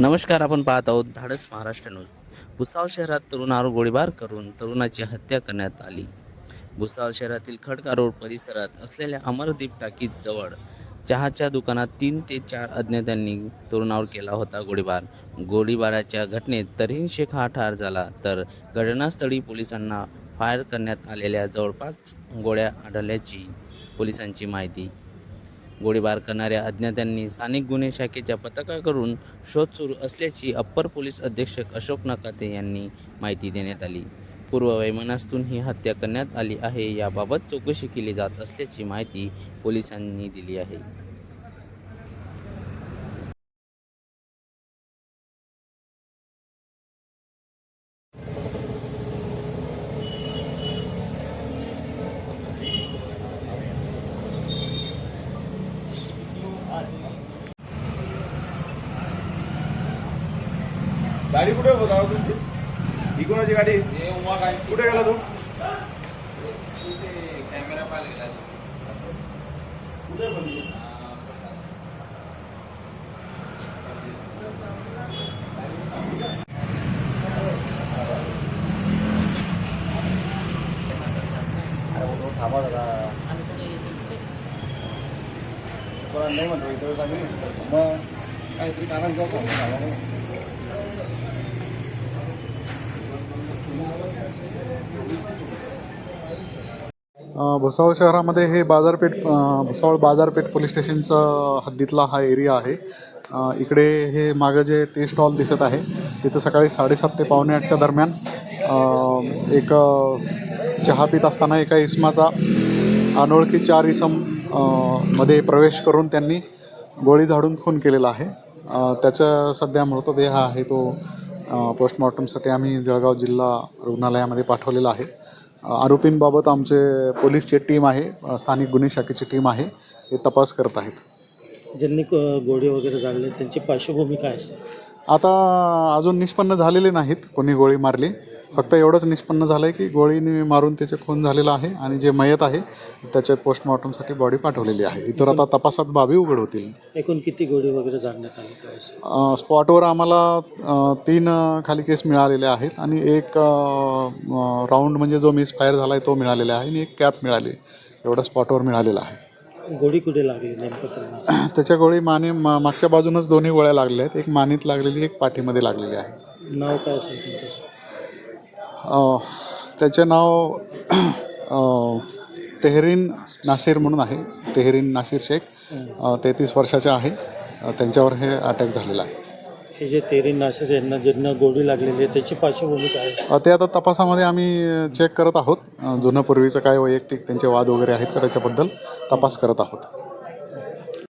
नमस्कार आपण पाहत आहोत धाडस महाराष्ट्र न्यूज. भुसावळ शहरात तरुणावर गोळीबार करून तरुणाची हत्या करण्यात आली. भुसावळ शहरातील खडका रोड परिसरात असलेल्या अमरदीप टाकीजवळ चहाच्या दुकानात तीन ते चार अज्ञातांनी तरुणावर केला होता गोळीबार. गोळीबाराच्या घटनेत तरीन शेख हा ठार झाला तर घटनास्थळी पोलिसांना फायर करण्यात आलेल्या जवळपास गोळ्या आढळल्याची पोलिसांची माहिती. गोळीबार करणाऱ्या अज्ञातांनी स्थानिक गुन्हे शाखेच्या पथकाकडून शोध सुरू असल्याची अप्पर पोलीस अधीक्षक अशोक नकाते यांनी माहिती देण्यात आली. पूर्ववैमनास्तून ही हत्या करण्यात आली आहे याबाबत चौकशी केली जात असल्याची माहिती पोलिसांनी दिली आहे. गाडी कुठे होता तुमची? ही कोणाची गाडी? कुठे गेला तू? नाही म्हणतो इथं आम्ही मग काहीतरी कारण किंवा कोण सांगा नाही. अ, भुसावळ शहरामध्ये हे बाजारपेठ भुसावळ बाजारपेठ पोलीस स्टेशनचं हद्दीतला हा एरिया आहे. इकडे हे मागं जे टी स्टॉल दिसत आहे तिथं सकाळी साडेसात ते पावणे आठच्या दरम्यान एक चहा पित असताना एका इसमाचा अनोळखी चार इसममध्ये प्रवेश करून त्यांनी गोळी झाडून खून केलेला आहे. त्याचं त्याचा सध्या मृतदेह आहे तो पोस्टमॉर्टमसाठी आम्ही जळगाव जिल्हा रुग्णालयामध्ये पाठवलेला आहे. आरोपींबाबत आमचे पोलीसची टीम आहे स्थानिक गुन्हे शाखेची टीम आहे हे तपास करत आहेत. ज्यांनी क- गोळी वगैरे झाडले त्यांची पार्श्वभूमी काय असते? आता अजून निष्पन्न झालेले नाहीत कोणी गोळी मारली. फक्त एवढंच निष्पन्न झालं आहे की गोळीने मारून त्याचे खून झालेला आहे आणि जे मयत आहे त्याच्यात पोस्टमॉर्टमसाठी बॉडी पाठवलेली आहे. इतर आता तपासात बाबी उघड होतील. एकूण किती गोळी वगैरे झाडण्यात आली स्पॉटवर आम्हाला तीन खाली केस मिळालेले आहेत आणि एक राऊंड म्हणजे जो मिस फायर झाला आहे तो मिळालेला आहे आणि एक कॅप मिळाली. एवढं स्पॉटवर मिळालेलं आहे. गोळी कुठे लागली नेमकं त्याच्या गोळी माने मा मागच्या बाजूनच दोन्ही गोळ्या लागलेल्या आहेत. एक मानेत लागलेली एक पाठीमध्ये लागलेली आहे. नाव काय असेल त्यांचं अ, त्याचे नाव तेहरीन नासिर म्हणून आहे. तेहरीन नासिर शेख तेहतीस वर्षाचे आहे. त्यांच्यावर हे अटॅक झालेला आहे. हे जे तेरी नाशिर यांना ज्यांना गोळी लागलेली आहे त्याची पार्श्वभूमी काय ते आता तपासामध्ये आम्ही चेक करत आहोत. जुनं पूर्वीचं काय वैयक्तिक त्यांचे वाद वगैरे आहेत का त्याच्याबद्दल तपास करत आहोत.